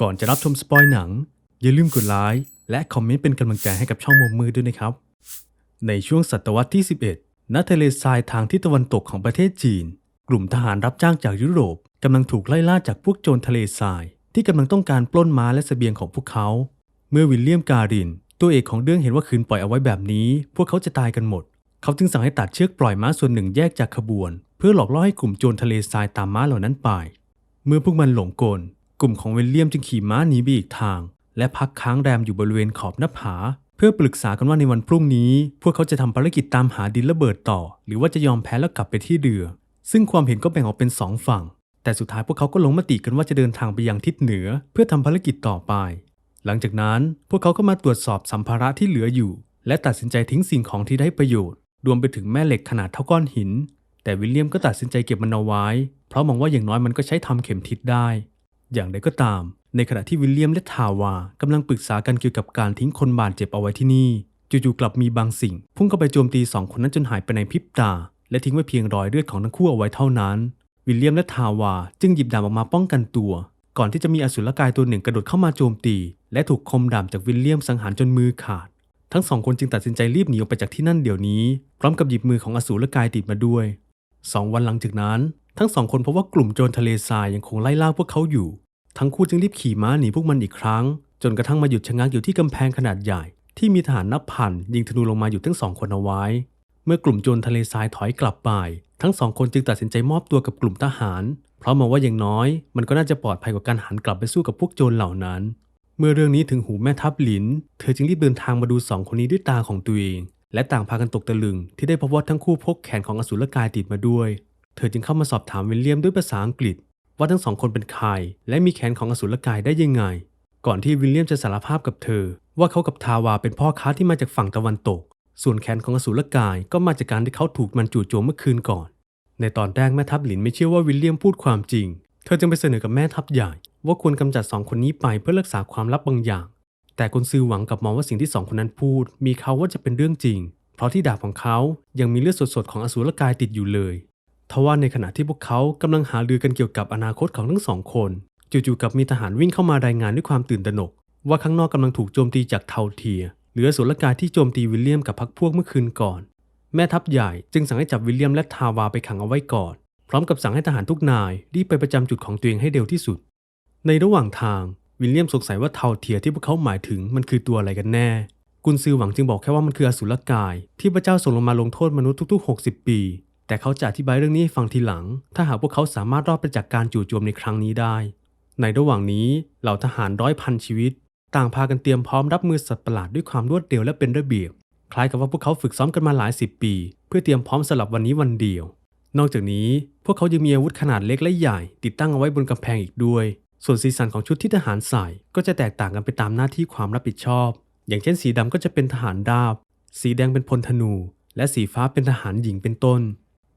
ก่อนจะรับชมสปอยหนัง อย่าลืมกดไลค์และคอมเมนต์เป็นกำลังใจให้กับช่องมุมมือด้วยนะครับ ในช่วงศตวรรษที่ 11 ณ ทะเลทรายทางทิศตะวันตกของประเทศจีน กลุ่มทหารรับจ้างจากยุโรปกำลังถูกไล่ล่าจากพวกโจรทะเลทราย ที่กำลังต้องการปล้นม้าและเสบียงของพวกเขา เมื่อวิลเลียมการิน ตัวเอกของเรื่องเห็นว่าคืนปล่อยเอาไว้แบบนี้ พวกเขาจะตายกันหมด เขาจึงสั่งให้ตัดเชือกปล่อยม้าส่วนหนึ่งแยกจากขบวน เพื่อหลอกล่อให้กลุ่มโจรทะเลทรายตามม้าเหล่านั้นไป เมื่อพวกมันหลงกล กลุ่มของวิลเลียมจึงขี่ม้าหนีไปอีกทาง และพักค้างแรมอยู่บริเวณขอบหน้าผา เพื่อปรึกษากันว่าในวันพรุ่งนี้ พวกเขาจะทำภารกิจตามหาดินระเบิดต่อ หรือว่าจะยอมแพ้แล้วกลับไปที่เรือ ซึ่งความเห็นก็แบ่งออกเป็นสองฝั่ง แต่สุดท้ายพวกเขาก็ลงมติกันว่าจะเดินทางไปยังทิศเหนือ เพื่อทำภารกิจต่อไป หลังจากนั้นพวกเขาก็มาตรวจสอบสัมภาระที่เหลืออยู่ และตัดสินใจทิ้งสิ่งของที่ได้ประโยชน์ รวมไปถึงแม่เหล็กขนาดเท่าก้อนหิน แต่วิลเลียมก็ตัดสินใจเก็บมันเอาไว้ เพราะมองว่าอย่างน้อยมันก็ใช้ทำเข็มทิศได้ อย่างไรก็ตาม ในขณะที่วิลเลียมและทาวากำลังปรึกษากันเกี่ยวกับการทิ้งคนบาดเจ็บเอาไว้ที่นี่ จู่ๆกลับมีบางสิ่ง พุ่งเข้าไปโจมตีสองคนนั้นจนหายไปในพริบตา และทิ้งไว้เพียงรอยเลือดของทั้งคู่เอาไว้เท่านั้น วิลเลียมและทาวาจึงหยิบดาบออกมาป้องกันตัว ก่อนที่จะมีอสุรกายตัวหนึ่งกระโดดเข้ามาโจมตี และถูกคมดาบจากวิลเลียมสังหารจนมือขาด ทั้งสองคนจึงตัดสินใจรีบหนีออกไปจากที่นั่นเดี๋ยวนี้ พร้อมกับหยิบมือของอสูรกายติดมาด้วยสองวันหลังจากนั้น ทั้งสองคนพบว่ากลุ่มโจรทะเลทรายยังคงไล่ล่าพวกเขาอยู่ ทั้งคู่จึงรีบขี่ม้าหนีพวกมันอีกครั้ง จนกระทั่งมาหยุดชะงักอยู่ที่กำแพงขนาดใหญ่ ที่มีทหารนับพันยิงธนูลงมาอยู่ทั้งสองคนเอาไว้ เมื่อกลุ่มโจรทะเลทรายถอยกลับไป ทั้งสองคนจึงตัดสินใจมอบตัวกับกลุ่มทหาร เพราะมองว่าอย่างน้อย มันก็น่าจะปลอดภัยกว่าการหันกลับไปสู้กับพวกโจรเหล่านั้น เมื่อเรื่องนี้ถึงหูแม่ทัพหลิน เธอจึงรีบเดินทางมาดูสองคนนี้ด้วยตาของตัวเองและต่างพากันตกตะลึงที่ได้พบว่าทั้งคู่พกแขนของอสูรกายติดมาด้วย เธอจึงเข้ามาสอบถามวิลเลียมด้วยภาษาอังกฤษ ว่าทั้งสองคนเป็นใครและมีแขนของอสูรกายได้ยังไง ก่อนที่วิลเลียมจะสารภาพกับเธอ ว่าเขากับทาวาเป็นพ่อค้าที่มาจากฝั่งตะวันตก ส่วนแขนของอสูรกายก็มาจากการที่เขาถูกมันจู่โจมเมื่อคืนก่อน ในตอนแรกแม่ทัพหลินไม่เชื่อว่าวิลเลียมพูดความจริง เธอจึงไปเสนอกับแม่ทัพใหญ่ ว่าควรกำจัดสองคนนี้ไปเพื่อรักษาความลับบางอย่าง แต่กุนซือหวังกลับมองว่าสิ่งที่สองคนนั้นพูด มีเขาว่าจะเป็นเรื่องจริง เพราะที่ดาบของเขายังมีเลือดสดๆของอสูรกายติดอยู่เลย ทว่าในขณะที่พวกเขากำลังหารือกันเกี่ยวกับอนาคตของทั้งสองคน จู่ๆกับมีทหารวิ่งเข้ามารายงานด้วยความตื่นตระหนก ว่าข้างนอกกำลังถูกโจมตีจากเทาเทีย หรือสูรกายที่โจมตีวิลเลียมกับพรรคพวกเมื่อคืนก่อน แม่ทัพใหญ่จึงสั่งให้จับวิลเลียมและทาวาไปขังเอาไว้ก่อน พร้อมกับสั่งให้ทหารทุกนายรีบไปประจำจุดของตัวเองให้เร็วที่สุด ในระหว่างทางวิลเลียมสงสัยว่าเทาเทียที่พวกเขาหมายถึงมันคือตัวอะไรกันแน่กุนซือหวังจึงบอกแค่ว่ามันคืออสูรกาย ที่พระเจ้าส่งลงมาลงโทษมนุษย์ทุกๆ 60 ปี แต่เขาจะอธิบายเรื่องนี้ให้ฟังทีหลัง ถ้าหากพวกเขาสามารถรอดไปจากการจู่โจมในครั้งนี้ได้ ในระหว่างนี้เหล่าทหารร้อยพันชีวิต ต่างพากันเตรียมพร้อมรับมือสัตว์ประหลาดด้วยความรวดเร็วและเป็นระเบียบ คล้ายกับว่าพวกเขาฝึกซ้อมกันมาหลายสิบปี เพื่อเตรียมพร้อมสำหรับวันนี้วันเดียว นอกจากนี้พวกเขายังมีอาวุธขนาดเล็กและใหญ่ ติดตั้งเอาไว้บนกำแพงอีกด้วย ส่วนสีสันของชุดที่ทหารใส่ก็จะแตกต่างกันไปตามหน้าที่ความรับผิดชอบ อย่างเช่นสีดำก็จะเป็นทหารดาบ สีแดงเป็นพลธนู และสีฟ้าเป็นทหารหญิงเป็นต้น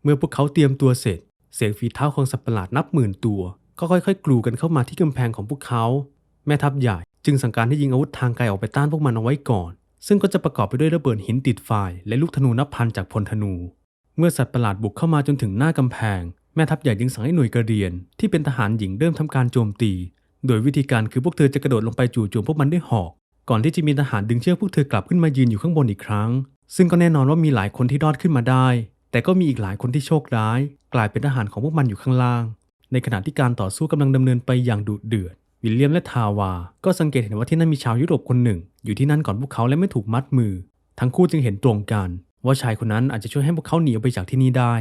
เมื่อพวกเขาเตรียมตัวเสร็จ เสียงฝีเท้าของสัตว์ประหลาดนับหมื่นตัว ก็ค่อยๆ กลูกันเข้ามาที่กำแพงของพวกเขา แม่ทัพใหญ่จึงสั่งการให้ยิงอาวุธทางไกลออกไปต้านพวกมันเอาไว้ก่อน ซึ่งก็จะประกอบไปด้วยระเบิดหินติดไฟและลูกธนูนับพันจากพลธนู เมื่อสัตว์ประหลาดบุกเข้ามาจนถึงหน้ากำแพง แม่ทัพใหญ่จึงสั่งให้หน่วยกระเรียน ที่เป็นทหารหญิงเริ่มทำการโจมตี โดยวิธีการคือพวกเธอจะกระโดดลงไปจู่โจมพวกมันด้วยหอก ก่อนที่จะมีทหารดึงเชือกพวกเธอกลับขึ้นมายืนอยู่ข้างบนอีกครั้ง ซึ่งก็แน่นอนว่ามีหลายคนที่รอดขึ้นมาได้ แต่ก็มีอีกหลายคนที่โชคร้าย กลายเป็นทหารของพวกมันอยู่ข้างล่าง ในขณะที่การต่อสู้กำลังดำเนินไปอย่างดุเดือด วิลเลียมและทาวา ก็สังเกตเห็นว่าที่นั่นมีชาวยุโรปคนหนึ่ง อยู่ที่นั่นก่อนพวกเขาและไม่ถูกมัดมือ ทั้งคู่จึงเห็นตรงกัน ว่าชายคนนั้นอาจจะช่วยให้พวกเขาหนีออกไปจากที่นี่ได้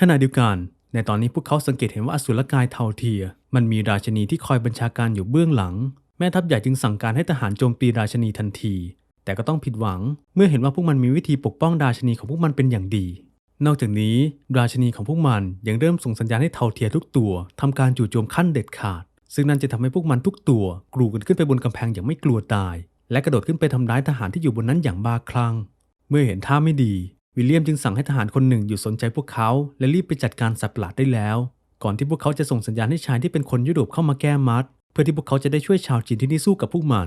ขณะเดียวกัน ในตอนนี้พวกเขาสังเกตเห็นว่าอสุรกายเทาเทีย มันมีราชนีที่คอยบัญชาการอยู่เบื้องหลัง แม่ทัพใหญ่จึงสั่งการให้ทหารโจมตีราชนีทันที แต่ก็ต้องผิดหวัง เมื่อเห็นว่าพวกมันมีวิธีปกป้องราชนีของพวกมันเป็นอย่างดี นอกจากนี้ ราชนีของพวกมันยังเริ่มส่งสัญญาณให้เทาเทียทุกตัวทำการจู่โจมขั้นเด็ดขาด ซึ่งนั่นจะทำให้พวกมันทุกตัวกรูกันขึ้นไปบนกำแพงอย่างไม่กลัวตาย และกระโดดขึ้นไปทำร้ายทหารที่อยู่บนนั้นอย่างบ้าคลั่ง เมื่อเห็นท่าไม่ดี วิลเลียมจึงสั่งให้ทหารคนหนึ่งหยุดสนใจพวกเขา และรีบไปจัดการสัตว์ประหลาดได้แล้ว ก่อนที่พวกเขาจะส่งสัญญาณให้ชายที่เป็นคนยุโรปเข้ามาแก้มัด เพื่อที่พวกเขาจะได้ช่วยชาวจีนที่นี่สู้กับพวกมัน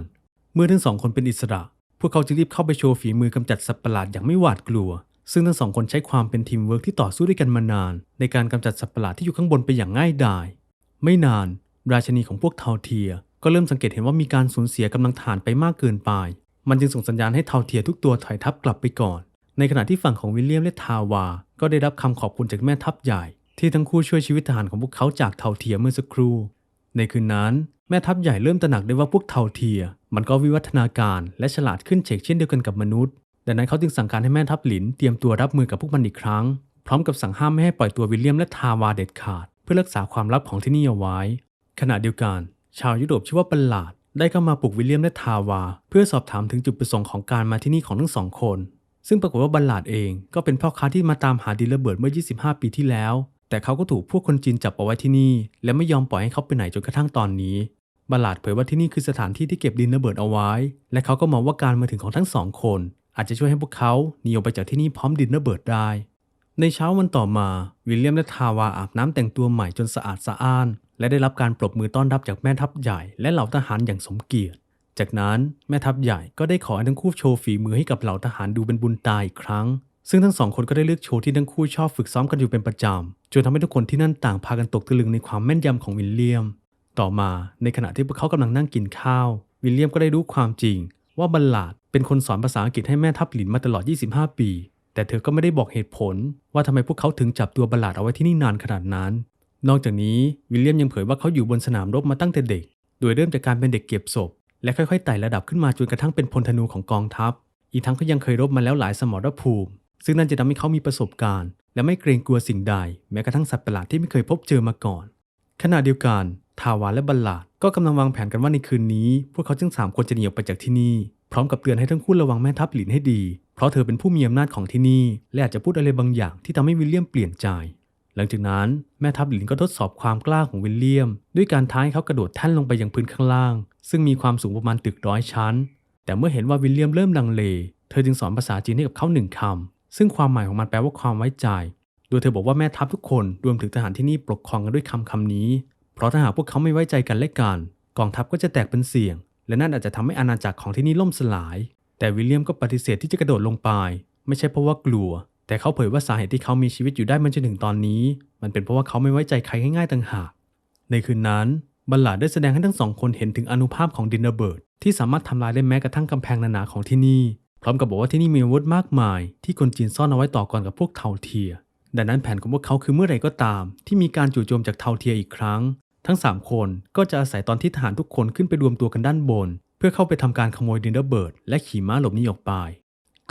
เมื่อทั้งสองคนเป็นอิสระ พวกเขาจึงรีบเข้าไปโชว์ฝีมือกำจัดสัตว์ประหลาดอย่างไม่หวาดกลัว ซึ่งทั้งสองคนใช้ความเป็นทีมเวิร์กที่ต่อสู้ด้วยกันมานาน ในการกำจัดสัตว์ประหลาดที่อยู่ข้างบนไปอย่างง่ายดาย ไม่นาน ราชนีของพวกเทาเทีย ก็เริ่มสังเกตเห็นว่ามีการสูญเสียกำลังฐานไปมากเกินไป มันจึงส่งสัญญาณให้เทาเทียทุกตัวถอยทัพกลับไปก่อน ในขณะที่ฝั่งของวิลเลียมและทาวา ก็ได้รับคำขอบคุณจากแม่ทัพใหญ่ ที่ทั้งคู่ช่วยชีวิตทหารของพวกเขาจากเทาเทียเมื่อสักครู่ ในคืนนั้น แม่ทัพใหญ่เริ่มตระหนักได้ว่าพวกเทาเทีย มันก็วิวัฒนาการและฉลาดขึ้นเฉกเช่นเดียวกันกับมนุษย์ ดังนั้นเขาจึงสั่งการให้แม่ทัพหลินเตรียมตัวรับมือกับพวกมันอีกครั้ง พร้อมกับสั่งห้ามไม่ให้ปล่อยตัววิลเลียมและทาวาเด็ดขาด เพื่อรักษาความลับของที่นี่เอาไว้ ขณะเดียวกัน ชาวยุโรปชื่อว่าบัลลาด ได้เข้ามาปลุกวิลเลียมและทาวา เพื่อสอบถามถึงจุดประสงค์ของการมาที่นี่ของทั้งสองคน ซึ่งปรากฏว่าบัลลาดเองก็เป็นพ่อค้าที่มาตามหาดินระเบิดเมื่อ 25 ปีที่แล้ว แต่เขาก็ถูกพวกคนจีนจับเอาไว้ที่นี่ และไม่ยอมปล่อยให้เขาไปไหนจนกระทั่งตอนนี้บัลลาดเผยว่าที่นี่คือสถานที่ที่เก็บดินระเบิดเอาไว้ และเขาก็มองว่าการมาถึงของทั้งสองคน อาจจะช่วยให้พวกเขาหนีออกไปจากที่นี่พร้อมดินระเบิดได้ ในเช้าวันต่อมา วิลเลียมและทาวาอาบน้ำแต่งตัวใหม่จนสะอาดสะอ้าน และได้รับการปรบมือต้อนรับจากแม่ทัพใหญ่และเหล่าทหารอย่างสมเกียรติ จากนั้นแม่ทัพใหญ่ก็ได้ขอให้ทั้งคู่โชว์ฝีมือให้กับเหล่าทหารดูเป็นบุญตาอีกครั้ง ซึ่งทั้งสองคนก็ได้เลือกโชว์ที่ทั้งคู่ชอบฝึกซ้อมกันอยู่เป็นประจำจนทำให้ทุกคนที่นั่นต่างพากันตกตะลึงในความแม่นยำของวิลเลียม ต่อมาในขณะที่พวกเขากำลังนั่งกินข้าว วิลเลียมก็ได้รู้ความจริง ว่าบัลลาดเป็นคนสอนภาษาอังกฤษให้แม่ทัพหลินมาตลอด 25 ปี แต่เธอก็ไม่ได้บอกเหตุผล ว่าทำไมพวกเขาถึงจับตัวบัลลาดเอาไว้ที่นี่นานขนาดนั้น นอกจากนี้วิลเลียมยังเผยว่าเขาอยู่บนสนามรบมาตั้งแต่เด็ก โดยเริ่มจากการเป็นเด็กเก็บศพ และค่อยๆไต่ระดับขึ้นมาจนกระทั่งเป็นพลธนูของกองทัพ อีกทั้งเขายังเคยรบมาแล้วหลายสมรภูมิ ซึ่งนั่นจะทำให้เขามีประสบการณ์ และไม่เกรงกลัวสิ่งใด แม้กระทั่งสัตว์ประหลาดที่ไม่เคยพบเจอมาก่อน ขณะเดียวกันทาวาและบัลลาด ก็กำลังวางแผนกันว่าในคืนนี้ พวกเขาทั้งสามคนจะหนีออกไปจากที่นี่ พร้อมกับเตือนให้ทั้งคู่ระวังแม่ทัพหลินให้ดี เพราะเธอเป็นผู้มีอำนาจของที่นี่ และอาจจะพูดอะไรบางอย่างที่ทำให้วิลเลียมเปลี่ยนใจ หลังจากนั้นแม่ทัพหลินก็ทดสอบความกล้าของวิลเลียม ด้วยการท้าให้เขากระโดดแท่นลงไปยังพื้นข้างล่าง ซึ่งมีความสูงประมาณตึกร้อยชั้น แต่เมื่อเห็นว่าวิลเลียมเริ่มลังเล เธอจึงสอนภาษาจีนให้กับเขาหนึ่งคำซึ่งความหมายของมันแปลว่าความไว้ใจ โดยเธอบอกว่าแม่ทัพทุกคนรวมถึงทหารที่นี่ปกครองกันด้วยคำคำนี้ เพราะถ้าหากพวกเขาไม่ไว้ใจกันและกัน กองทัพก็จะแตกเป็นเสี่ยง และนั่นอาจจะทำให้อาณาจักรของที่นี่ล่มสลาย แต่วิลเลียมก็ปฏิเสธที่จะกระโดดลงไป ไม่ใช่เพราะว่ากลัว แต่เขาเผยว่าสาเหตุที่เขามีชีวิตอยู่ได้มาจนถึงตอนนี้ มันเป็นเพราะว่าเขาไม่ไว้ใจใครง่ายๆต่างหาก ในคืนนั้นบัลลาดได้แสดงให้ทั้งสองคนเห็นถึงอนุภาพของดินเนอระเบิร์ดที่สามารถทำลายได้แม้กระทั่งกำแพงหนาๆของที่นี่ พร้อมกับบอกว่าที่นี่มีอาวุธมากมาย ที่คนจีนซ่อนเอาไว้ต่อก่อนกับพวกเทาเทีย ดังนั้นแผนของพวกเขาคือเมื่อไหร่ก็ตาม ที่มีการจู่โจมจากเทาเทียอีกครั้ง ทั้ง 3 คนก็จะอาศัยตอนที่ทหารทุกคนขึ้นไปรวมตัวกันด้านบน เพื่อเข้าไปทำการขโมยดินระเบิร์ดและขี่ม้าหลบหนีออกไป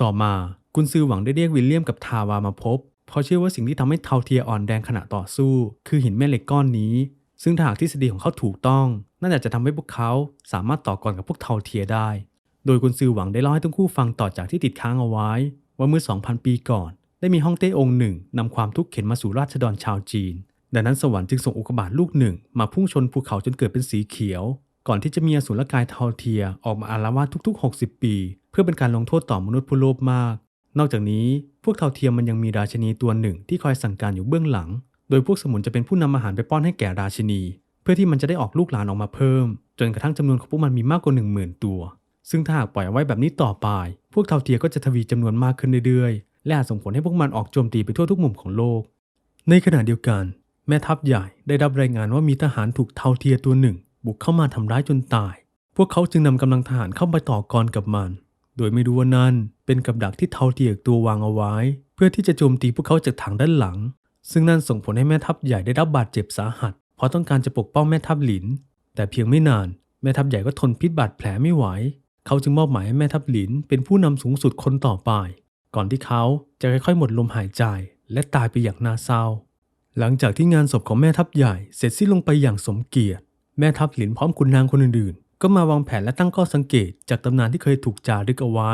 ต่อมากุนซือหวังได้เรียกวิลเลียมกับทาวามาพบ เพราะเชื่อว่าสิ่งที่ทำให้เทาเทียอ่อนแรงขณะต่อสู้ คือหินแม่เหล็กก้อนนี้ ซึ่งถ้าหากทฤษฎีของเขาถูกต้องน่าจจะทำให้พวกเขาสามารถต่อกรกับพวกเทาเทียได้ โดยกุนซือหวังได้เล่าให้ทั้งคู่ฟังต่อจากที่ติดค้างเอาไว้ ว่าเมื่อ 2,000 ปีก่อน ได้มีฮ่องเต้องค์หนึ่งนำความทุกข์เข็นมาสู่ราษฎรชาวจีน ดังนั้นสวรรค์จึงส่งอุกกาบาตลูกหนึ่ง มาพุ่งชนภูเขาจนเกิดเป็นสีเขียว ก่อนที่จะมีอสูรกายเทาเทียออกมาอาละวาดทุก ๆ 60 ปี เพื่อเป็นการลงโทษต่อมนุษย์ผู้โลภมาก นอกจากนี้พวกเทาเทียมมันยังมีราชินีตัวหนึ่งที่คอยสั่งการอยู่เบื้องหลัง โดยพวกสมุนจะเป็นผู้นำอาหารไปป้อนให้แก่ราชินี เพื่อที่มันจะได้ออกลูกหลานออกมาเพิ่ม จนกระทั่งจำนวนของพวกมันมีมากกว่า1 0,000 ตัว ซึ่งถ้าหากปล่อยไว้แบบนี้ต่อไป พวกเทาเทียก็จะทวีจำนวนมากขึ้นเรื่อยๆ และอาจส่งผลให้พวกมันออกโจมตีไปทั่วทุกมุมของโลก ในขณะเดียวกัน แม่ทัพใหญ่ได้รับรายงานว่ามีทหารถูกเทาเทียตัวหนึ่ง บุกเข้ามาทำร้ายจนตาย พวกเขาจึงนำกำลังทหารเข้าไปต่อกรกับมัน โดยไม่รู้ว่านั่นเป็นกับดักที่เทาเทียอีกตัววางเอาไว้ เพื่อที่จะโจมตีพวกเขาจากทางด้านหลัง ซึ่งนั่นส่งผลให้แม่ทัพใหญ่ได้รับบาดเจ็บสาหัส เพราะต้องการจะปกป้องแม่ทัพหลิน แต่เพียงไม่นาน แม่ทัพใหญ่ก็ทนพิษบาดแผลไม่ไหว เขาจึงมอบหมายให้แม่ทัพหลิน เป็นผู้นำสูงสุดคนต่อไป ก่อนที่เขาจะค่อยๆหมดลมหายใจ และตายไปอย่างน่าเศร้า หลังจากที่งานศพของแม่ทัพใหญ่เสร็จสิ้นลงไปอย่างสมเกียรติ แม่ทัพหลินพร้อมขุนนางคนอื่นๆ ก็มาวางแผนและตั้งข้อสังเกตจากตำนานที่เคยถูกจารึกเอาไว้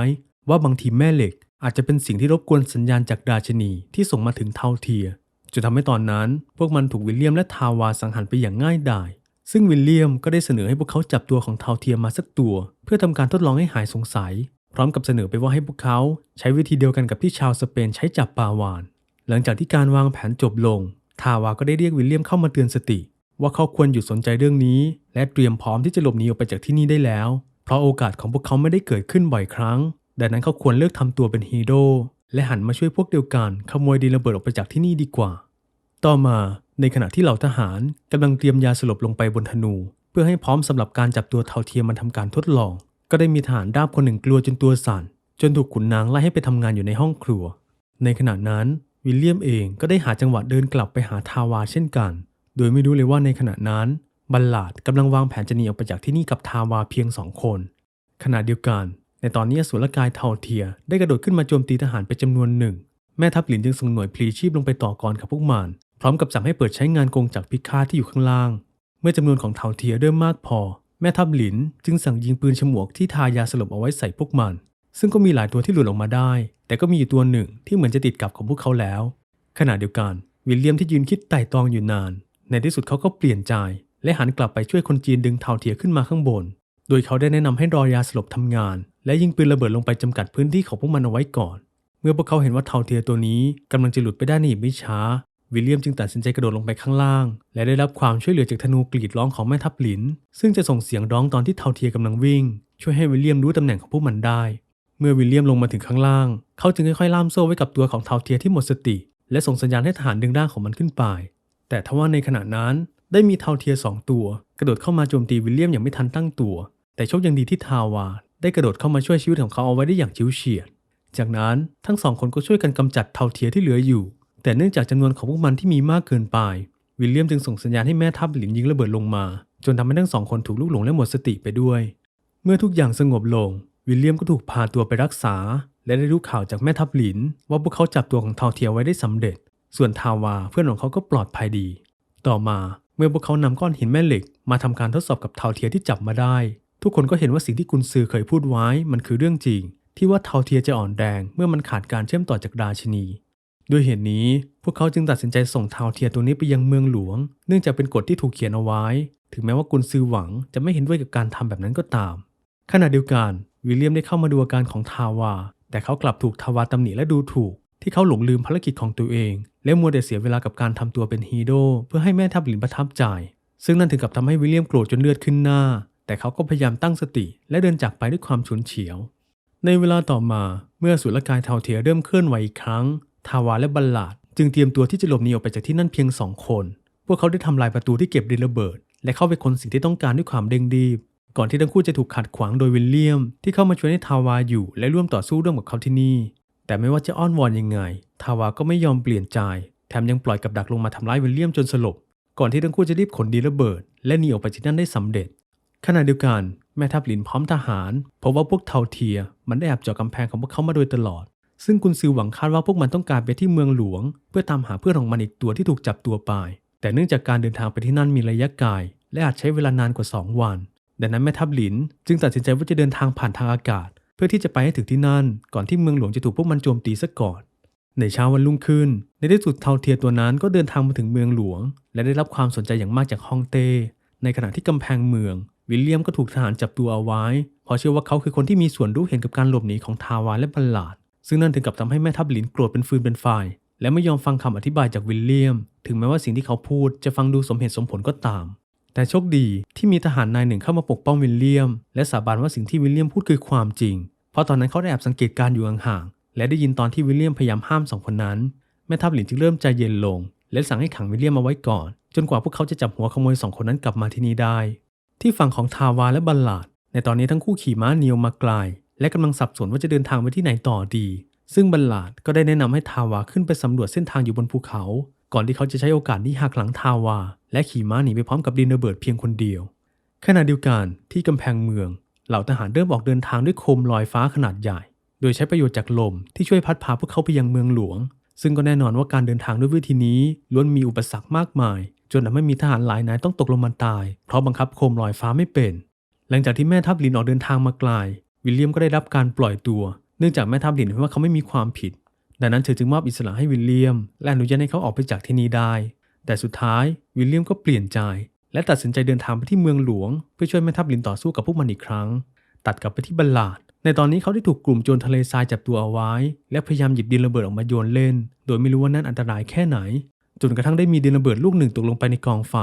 ว่าบางทีแม่เหล็ก อาจจะเป็นสิ่งที่รบกวนสัญญาณจากราชนีที่ส่งมาถึงเทาเทียจนทำให้ตอนนั้น พวกมันถูกวิลเลียมและทาวาสังหารไปอย่างง่ายดาย ซึ่งวิลเลียมก็ได้เสนอให้พวกเขาจับตัวของเทาเทียมาสักตัว เพื่อทำการทดลองให้หายสงสัย พร้อมกับเสนอไปว่าให้พวกเขาใช้วิธีเดียวกันกับที่ชาวสเปนใช้จับปลาวาน หลังจากที่การวางแผนจบลงาวาก็ได้เรียกวิลเลียมเข้ามาเตือนสติ ว่าเขาควรหยุดสนใจเรื่องนี้ และเตรียมพร้อมที่จะหลบหนีออกไปจากที่นี่ได้แล้ว เพราะโอกาสของพวกเขาไม่ได้เกิดขึ้นบ่อยครั้ง ดังนั้นเขาควรเลิกทำตัวเป็นฮีโร่และหันมาช่วยพวกเดียวกันขโมยดินระเบิดออกไปจากที่นี่ดีกว่า ต่อมาในขณะที่เหล่าทหารกำลังเตรียมยาสลบลงไปบนธนู เพื่อให้พร้อมสำหรับการจับตัวเทาเทียมมาทำการทดลอง ก็ได้มีทหารราบคนหนึ่งกลัวจนตัวสั่นจนถูกขุนนางไล่ให้ไปทำงานอยู่ในห้องครัว ในขณะนั้น วิลเลียมเองก็ได้หาจังหวะเดินกลับไปหาทาวาเช่นกัน โดยไม่รู้เลยว่าในขณะนั้น บัลลาดกำลังวางแผนจะหนีออกไปจากที่นี่กับทาวาเพียงสองคน ขณะเดียวกัน ในตอนนี้สุรกายเทาเทีย ได้กระโดดขึ้นมาโจมตีทหารไปจำนวนหนึ่ง แม่ทัพหลินจึงส่งหน่วยพลีชีพลงไปต่อกรกับพวกมันพร้อมกับสั่งให้เปิดใช้งานกงจักรพิฆาตที่อยู่ข้างล่าง เมื่อจำนวนของเทาเทียเริ่มมากพอ แม่ทัพหลินจึงสั่งยิงปืนฉมวกที่ทายาสลบเอาไว้ใส่พวกมัน ซึ่งก็มีหลายตัวที่หลุดออกมาได้ แต่ก็มีอยู่ตัวหนึ่งที่เหมือนจะติดกับของพวกเขาแล้ว ขณะเดียวกันวิลเลียมที่ยืนคิดไต่ตองอยู่นาน ในที่สุดเขาก็เปลี่ยนใจ และหันกลับไปช่วยคนจีนดึงเทาเทียขึ้นมาข้างบน โดยเขาได้แนะนำให้รอยาสลบทำงาน และยิงปืนระเบิดลงไปจำกัดพื้นที่ของพวกมันเอาไว้ก่อน เมื่อพวกเขาเห็นว่าเทาเทียตัวนี้กำลังจะหลุดไปได้ในอีกไม่ช้า วิลเลียมจึงตัดสินใจกระโดดลงไปข้างล่าง และได้รับความช่วยเหลือจากธนูกรีดร้องของแม่ทัพหลิน ซึ่งจะส่งเสียงร้องตอนที่เทาเทียกำลังวิ่ง ช่วยให้วิลเลียมรู้ตำแหน่งของพวกมันได้ เมื่อวิลเลียมลงมาถึงข้างล่าง เขาจึงค่อยๆล่ามโซ่ไว้กับตัวของเทาเทียที่หมดสติ และส่งสัญญาณให้ทหารดึงร่างของมันขึ้นไป แต่ทว่าในขณะนั้นได้มีเทาเทียสองตัว กระโดดเข้ามาโจมตีวิลเลียมอย่างไม่ทันตั้งตัว แต่โชคยังดีที่ทาวา ได้กระโดดเข้ามาช่วยชีวิตของเขาเอาไว้ได้อย่างชิวเฉียด จากนั้นทั้งสองคนก็ช่วยกันกำจัดเทาเทียที่เหลืออยู่ แต่เนื่องจากจำนวนของพวกมันที่มีมากเกินไป วิลเลียมจึงส่งสัญญาณให้แม่ทัพหลินยิงระเบิดลงมา จนทำให้ทั้งสองคนถูกลูกหลงและหมดสติไปด้วย เมื่อทุกอย่างสงบลง วิลเลียมก็ถูกพาตัวไปรักษา และได้รู้ข่าวจากแม่ทัพหลิน ว่าพวกเขาจับตัวของเทาเทียไว้ได้สำเร็จ ส่วนทาวาเพื่อนของเขาก็ปลอดภัยดี ต่อมาเมื่อพวกเขานำก้อนหินแม่เหล็ก มาทำการทดสอบกับเทาเทียที่จับมาได้ ทุกคนก็เห็นว่าสิ่งที่กุนซือเคยพูดไว้มันคือเรื่องจริง ที่ว่าเทาเทียจะอ่อนแรงเมื่อมันขาดการเชื่อมต่อจากราชนีด้วยเหตุนี้พวกเขาจึงตัดสินใจส่งเทาเทียตัวนี้ไปยังเมืองหลวง เนื่องจากเป็นกฎที่ถูกเขียนเอาไว้ ถึงแม้ว่ากุนซือหวังจะไม่เห็นด้วยกับการทำแบบนั้นก็ตาม ขณะเดียวกันวิลเลียมได้เข้ามาดูอาการของทาวา แต่เขากลับถูกทวาตำหนิและดูถูก ที่เขาหลงลืมภารกิจของตัวเอง และมัวแต่เสียเวลากับการทำตัวเป็นฮีโร่เพื่อให้แม่ทัพหลินประทับใจ ซึ่งนั่นถึงกับทำให้วิลเลียมโกรธจนเลือดขึ้นหน้า แต่เขาก็พยายามตั้งสติ และเดินจากไปด้วยความฉุนเฉียว ในเวลาต่อมาเมื่อสุรกายเทาเทียเริ่มเคลื่อนไหวอีกครั้ง ทาวาและบัลลาดจึงเตรียมตัวที่จะหลบหนีออกไปจากที่นั่นเพียงสองคน พวกเขาได้ทำลายประตูที่เก็บดินระเบิด และเข้าไปค้นสิ่งที่ต้องการด้วยความเร่งรีบ ก่อนที่ทั้งคู่จะถูกขัดขวางโดยวิลเลียม ที่เข้ามาช่วยให้ทาวาอยู่และร่วมต่อสู้ร่วมกับเขาที่นี่ แต่ไม่ว่าจะอ้อนวอนยังไง ทาวาก็ไม่ยอมเปลี่ยนใจ แถมยังปล่อยกับดักลงมาทำร้ายวิลเลียมจนสลบ ก่อนที่ทั้งคู่จะรีบขนดินระเบิด และหนีออกไปจากนั่นได้สำเร็จ ขณะเดียวกันแม่ทัพหลินพร้อมทหารพบว่าพวกเทาเทีย มันได้แอบเจาะกำแพงของพวกเขามาโดยตลอด ซึ่งกุนซือหวังคาดว่าพวกมันต้องการไปที่เมืองหลวง เพื่อตามหาเพื่อนของมันอีกตัวที่ถูกจับตัวไป แต่เนื่องจากการเดินทางไปที่นั่นมีระยะไกลและอาจใช้เวลานานกว่า 2 วัน ดังนั้นแม่ทัพหลินจึงตัดสินใจว่าจะเดินทางผ่านทางอากาศ เพื่อที่จะไปให้ถึงที่นั่น ก่อนที่เมืองหลวงจะถูกพวกมันโจมตีซะก่อน ในเช้าวันรุ่งขึ้น ในที่สุดเทาเทียตัวนั้นก็เดินทางมาถึงเมืองหลวง และได้รับความสนใจอย่างมากจากฮ่องเต้ ในขณะที่กำแพงเมือง วิลเลียมก็ถูกทหารจับตัวเอาไว้ เพราะเชื่อว่าเขาคือคนที่มีส่วนรู้เห็นกับการหลบหนีของทาวาและบัลลาด ซึ่งนั่นถึงกับทำให้แม่ทัพหลินโกรธเป็นฟืนเป็นไฟและไม่ยอมฟังคำอธิบายจากวิลเลียม ถึงแม้ว่าสิ่งที่เขาพูดจะฟังดูสมเหตุสมผลก็ตาม แต่โชคดีที่มีทหารนายหนึ่งเข้ามาปกป้องวิลเลียม และสาบานว่าสิ่งที่วิลเลียมพูดคือความจริง เพราะตอนนั้นเขาได้แอบสังเกตการอยู่ห่างๆและได้ยินตอนที่วิลเลียมพยายามห้ามสองคนนั้นแม่ทัพหลินจึงเริ่มใจเย็นลง และสั่งให้ขังวิลเลียมเอาไว้ก่อน จนกว่าพวกเขาจะจับหัวขโมยสองคนนั้นกลับมาที่นี่ได้ ที่ฝั่งของทาวาและบัลลาด ในตอนนี้ทั้งคู่ขี่ม้าเนียวมาไกลและกำลังสับสนว่าจะเดินทางไปที่ไหนต่อดี ซึ่งบัลลาดก็ได้แนะนำให้ทาวาขึ้นไปสำรวจเส้นทางอยู่บนภูเขา ก่อนที่เขาจะใช้โอกาสนี้หักหลังทาวา และขี่ม้าหนีไปพร้อมกับดินระเบิดเพียงคนเดียว ขณะเดียวกันที่กำแพงเมือง เหล่าทหารเริ่มออกเดินทางด้วยโคมลอยฟ้าขนาดใหญ่ โดยใช้ประโยชน์จากลมที่ช่วยพัดพาพวกเขาไปยังเมืองหลวง ซึ่งก็แน่นอนว่าการเดินทางด้วยวิธีนี้ล้วนมีอุปสรรคมากมาย จนทำให้มีทหารหลายนายต้องตกลงมาตาย เพราะบังคับโคมลอยฟ้าไม่เป็น หลังจากที่แม่ทัพลินออกเดินทางมาไกลวิลเลียมก็ได้รับการปล่อยตัว เนื่องจากแม่ทัพลินเห็นว่าเขาไม่มีความผิด ดังนั้นเธอจึงมอบอิสระให้วิลเลียม และอนุญาตให้เขาออกไปจากที่นี่ได้ แต่สุดท้ายวิลเลียมก็เปลี่ยนใจ และตัดสินใจเดินทางไปที่เมืองหลวง เพื่อช่วยแม่ทัพลินต่อสู้กับพวกมันอีกครั้ง ตัดกลับไปที่บัลลาด ในตอนนี้เขาได้ถูกกลุ่มโจรทะเลทรายจับตัวเอาไว้ และพยายามหยิบดินระเบิดออกมาโยนเล่น โดยไม่รู้ว่านั่นอันตรายแค่ไหนจนกระทั่งได้มีดินระเบิดลูกหนึ่งตกลงไปในกองไฟ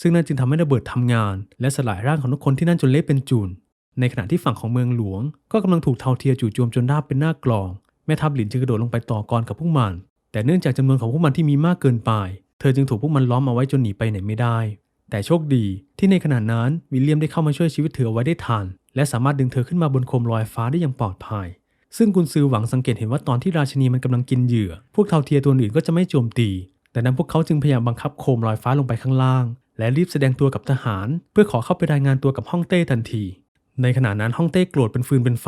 ซึ่งนั่นจึงทำให้ระเบิดทำงาน และสลายร่างของทุกคนที่นั่นจนเละเป็นจุนในขณะที่ฝั่งของเมืองหลวง ก็กำลังถูกเทาเทียจู่โจมจนราบเป็นหน้ากลอง แม่ทัพหลินจึงกระโดดลงไปต่อกรกับพวกมัน แต่เนื่องจากจำนวนของพวกมันที่มีมากเกินไป เธอจึงถูกพวกมันล้อมเอาไว้จนหนีไปไหนไม่ได้ แต่โชคดีที่ในขณะนั้นวิลเลียมได้เข้ามาช่วยชีวิตเธอเอาไว้ได้ทัน และสามารถดึงเธอขึ้นมาบนโคมลอยฟ้าได้อย่างปลอดภัย ซึ่งกุนซือหวังสังเกตเห็นว่าตอนที่ราชินีมันกำลังกินเหยื่อ พวกเทาเทียตัวอื่นก็จะไม่โจมตี แต่นั้นพวกเขาจึงพยายามบังคับโคมลอยฟ้าลงไปข้างล่าง และรีบแสดงตัวกับทหาร เพื่อขอเข้าไปรายงานตัวกับฮ่องเต้ทันที ในขณะนั้นฮ่องเต้โกรธเป็นฟืนเป็นไฟ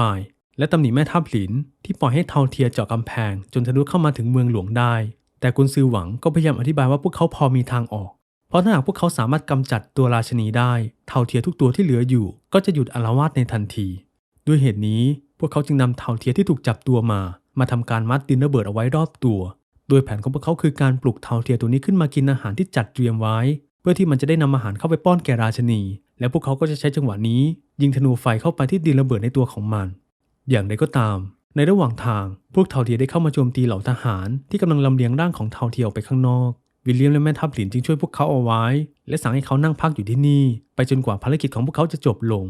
และตำหนิแม่ทัพหลินที่ปล่อยให้เทาเทียเจาะกำแพง จนทะลุเข้ามาถึงเมืองหลวงได้ แต่กุนซือหวังก็พยายามอธิบายว่าพวกเขาพอมีทางออก เพราะถ้าหากพวกเขาสามารถกำจัดตัวราชนีได้ เทาเทียทุกตัวที่เหลืออยู่ ก็จะหยุดอาละวาดในทันที ด้วยเหตุนี้พวกเขาจึงนำเทาเทียที่ถูกจับตัวมา มาทำการมัดดินระเบิดเอาไว้รอบตัว โดยแผนของพวกเขาคือการปลุกเทาเทียตัวนี้ขึ้นมากินอาหารที่จัดเตรียมไว้ เพื่อที่มันจะได้นำอาหารเข้าไปป้อนแก่ราชนี แล้วพวกเขาก็จะใช้จังหวะนี้ ยิงธนูไฟเข้าไปที่ดินระเบิดในตัวของมัน อย่างไรก็ตาม ในระหว่างทางพวกเทาเทียได้เข้ามาโจมตีเหล่าทหารที่กำลังลำเลียงร่างของเทาเทียออกไปข้างนอก วิลเลียมและแม่ทัพหลินจึงช่วยพวกเขาเอาไว้ และสั่งให้เขานั่งพักอยู่ที่นี่ ไปจนกว่าภารกิจของพวกเขาจะจบลง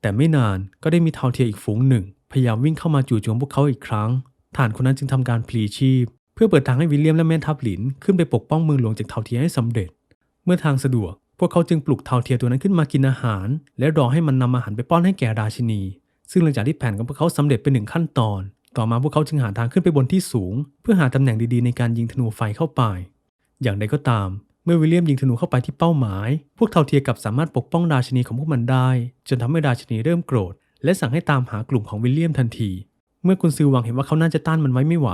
แต่ไม่นานก็ได้มีเทาเทียอีกฝูงหนึ่ง พยายามวิ่งเข้ามาจู่โจมพวกเขาอีกครั้งทหารคนนั้นจึงทำการพลีชีพ เพื่อเปิดทางให้วิลเลียมและแม่ทัพหลินขึ้นไปปกป้องเมืองหลวงจากเทาเทียให้สำเร็จ เมื่อทางสะดวกพวกเขาจึงปลุกเทาเทียตัวนั้นขึ้นมากินอาหาร และรอให้มันนำอาหารไปป้อนให้แก่ราชินี ซึ่งหลังจากที่แผนของพวกเขาสำเร็จเป็นหนึ่งขั้นตอน ต่อมาพวกเขาจึงหาทางขึ้นไปบนที่สูง เพื่อหาตำแหน่งดีๆในการยิงธนูไฟเข้าไป อย่างไรก็ตาม เมื่อวิลเลียมยิงธนูเข้าไปที่เป้าหมาย พวกเทาเทียกับสามารถปกป้องราชินีของพวกมันได้ จนทำให้ราชินีเริ่มโกรธ และสั่งให้ตามหากลุ่มของวิลเลียมทันที เมื่อกุนซือหวังเห็นว่าเขาน่าจะต้านมันไว้ไม่ไหว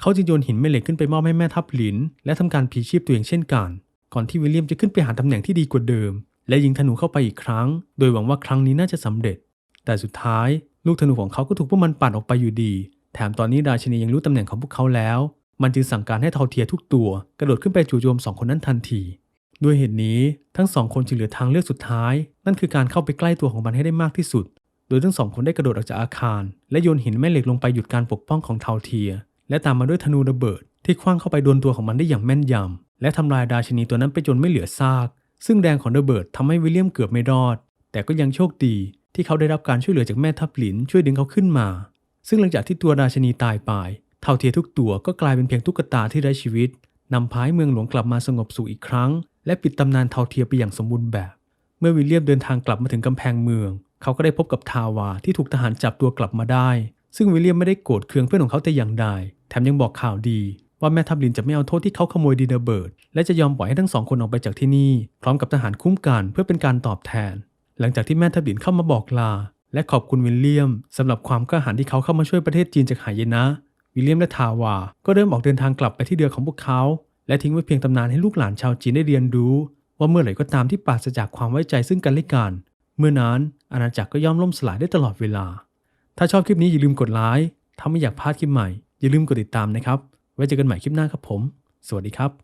เขาจึงโยนหินแม่เหล็กขึ้นไปมอบให้แม่ทัพหลิน และทำการพลีชีพตัวเองเช่นกัน ก่อนที่วิลเลียมจะขึ้นไปหาตำแหน่งที่ดีกว่าเดิม และยิงธนูเข้าไปอีกครั้ง โดยหวังว่าครั้งนี้น่าจะสำเร็จ แต่สุดท้ายลูกธนูของเขาก็ถูกพวกมันปัดออกไปอยู่ดี แถมตอนนี้ราชินียังรู้ตำแหน่งของพวกเขาแล้ว มันจึงสั่งการให้เทาเทียทุกตัว กระโดดขึ้นไปจู่โจมสองคนนั้นทันที ด้วยเหตุนี้ทั้งสองคนจึงเหลือทางเลือกสุดท้าย นั่นคือการเข้าไปใกล้ตัวของมันให้ได้มากที่สุด โดยทั้งสองคนได้กระโดดออกจากอาคาร และโยนหินแม่เหล็กลงไปหยุดการปกป้องของเทาเทีย และตามมาด้วยธนูระเบิด ที่คว้างเข้าไปโดนตัวของมันได้อย่างแม่นยำและทำลายราชินีตัวนั้นไปจนไม่เหลือซาก ซึ่งแรงของระเบิดทำให้วิลเลียมเกือบไม่รอด แต่ก็ยังโชคดี ที่เขาได้รับการช่วยเหลือจากแม่ทัพหลินช่วยดึงเขาขึ้นมา ซึ่งหลังจากที่ตัวราชนีตายไป เท่าเทียทุกตัวก็กลายเป็นเพียงตุ๊กตาที่ไร้ชีวิตนำพายเมืองหลวงกลับมาสงบสุขอีกครั้ง และปิดตำนานเท่าเทียไปอย่างสมบูรณ์แบบ เมื่อวิลเลียมเดินทางกลับมาถึงกำแพงเมือง เขาก็ได้พบกับทาวาที่ถูกทหารจับตัวกลับมาได้ ซึ่งวิลเลียมไม่ได้โกรธเคืองเพื่อนของเขาแต่อย่างใดแถมยังบอกข่าวดีว่าแม่ทัพลินจะไม่เอาโทษที่เขาขโมยดินระเบิร์ดและจะยอมปล่อยให้ทั้งสองคนออกไปจากที่นี่ พร้อมกับทหารคุ้มกันเพื่อเป็นการตอบแทน หลังจากที่แม่ทัพลินเข้ามาบอกลา และขอบคุณวิลเลียมสำหรับความกล้าหาญที่เขาเข้ามาช่วยประเทศจีนจากหายนะ วิลเลียมและทาวา ก็เริ่มออกเดินทางกลับไปที่เรือของพวกเขา และทิ้งไว้เพียงตำนานให้ลูกหลานชาวจีนได้เรียนรู้ ว่าเมื่อไหร่ก็ตามที่ปราศจากความไว้ใจซึ่งกันและกัน เมื่อนั้นอาณาจักรก็ย่อมล่มสลายได้ตลอดเวลา ถ้าชอบคลิปนี้อย่าลืมกดไลค์ถ้าไม่อยากพลาดคลิปใหม่อย่าลืมกดติดตามนะครับ ไว้เจอกันใหม่คลิปหน้าครับผม สวัสดีครับ